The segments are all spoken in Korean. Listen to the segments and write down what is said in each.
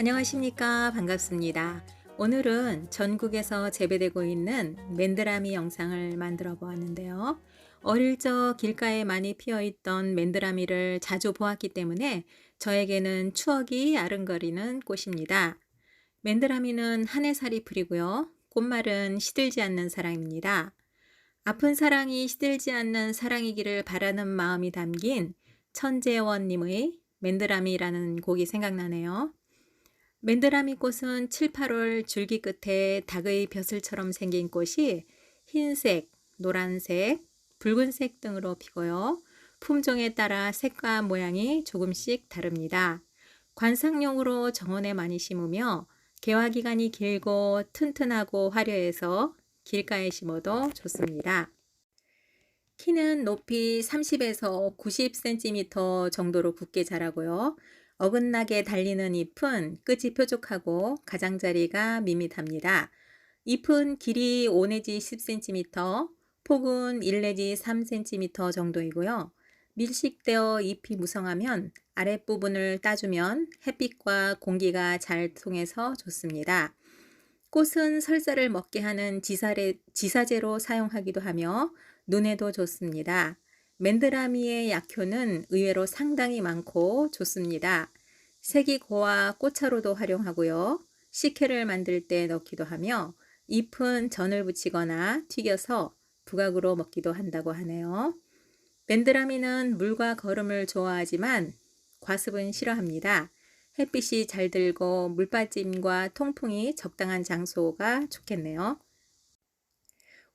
안녕하십니까 반갑습니다. 오늘은 전국에서 재배되고 있는 맨드라미 영상을 만들어 보았는데요. 어릴 적 길가에 많이 피어 있던 맨드라미를 자주 보았기 때문에 저에게는 추억이 아른거리는 꽃입니다. 맨드라미는 한 해 살이 풀이고요. 꽃말은 시들지 않는 사랑입니다. 아픈 사랑이 시들지 않는 사랑이기를 바라는 마음이 담긴 천재원님의 맨드라미라는 곡이 생각나네요. 맨드라미 꽃은 7, 8월 줄기 끝에 닭의 벼슬처럼 생긴 꽃이 흰색, 노란색, 붉은색 등으로 피고요. 품종에 따라 색과 모양이 조금씩 다릅니다. 관상용으로 정원에 많이 심으며 개화 기간이 길고 튼튼하고 화려해서 길가에 심어도 좋습니다. 키는 높이 30에서 90cm 정도로 굳게 자라고요. 어긋나게 달리는 잎은 끝이 뾰족하고 가장자리가 밋밋합니다. 잎은 길이 5 내지 10cm, 폭은 1 내지 3cm 정도이고요. 밀식되어 잎이 무성하면 아랫부분을 따주면 햇빛과 공기가 잘 통해서 좋습니다. 꽃은 설사를 먹게 하는 지사레, 지사제로 사용하기도 하며 눈에도 좋습니다. 맨드라미의 약효는 의외로 상당히 많고 좋습니다. 색이 고와 꽃차로도 활용하고요. 식혜를 만들 때 넣기도 하며 잎은 전을 붙이거나 튀겨서 부각으로 먹기도 한다고 하네요. 맨드라미는 물과 거름을 좋아하지만 과습은 싫어합니다. 햇빛이 잘 들고 물빠짐과 통풍이 적당한 장소가 좋겠네요.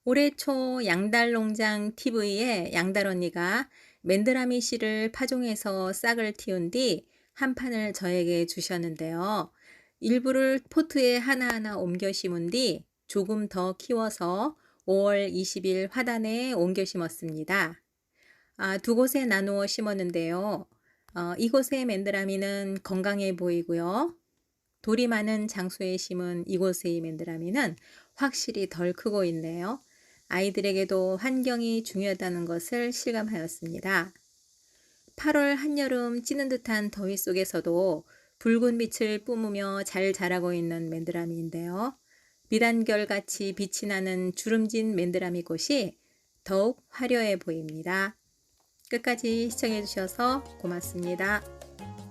올해 초 양달농장 TV에 양달 언니가 맨드라미 씨를 파종해서 싹을 틔운 뒤 한 판을 저에게 주셨는데요. 일부를 포트에 하나하나 옮겨 심은 뒤 조금 더 키워서 5월 20일 화단에 옮겨 심었습니다. 아, 두 곳에 나누어 심었는데요. 어, 이곳의 맨드라미는 건강해 보이고요. 돌이 많은 장소에 심은 이곳의 맨드라미는 확실히 덜 크고 있네요. 아이들에게도 환경이 중요하다는 것을 실감하였습니다. 8월 한여름 찌는 듯한 더위 속에서도 붉은 빛을 뿜으며 잘 자라고 있는 맨드라미인데요. 미단결같이 빛이 나는 주름진 맨드라미 꽃이 더욱 화려해 보입니다. 끝까지 시청해 주셔서 고맙습니다.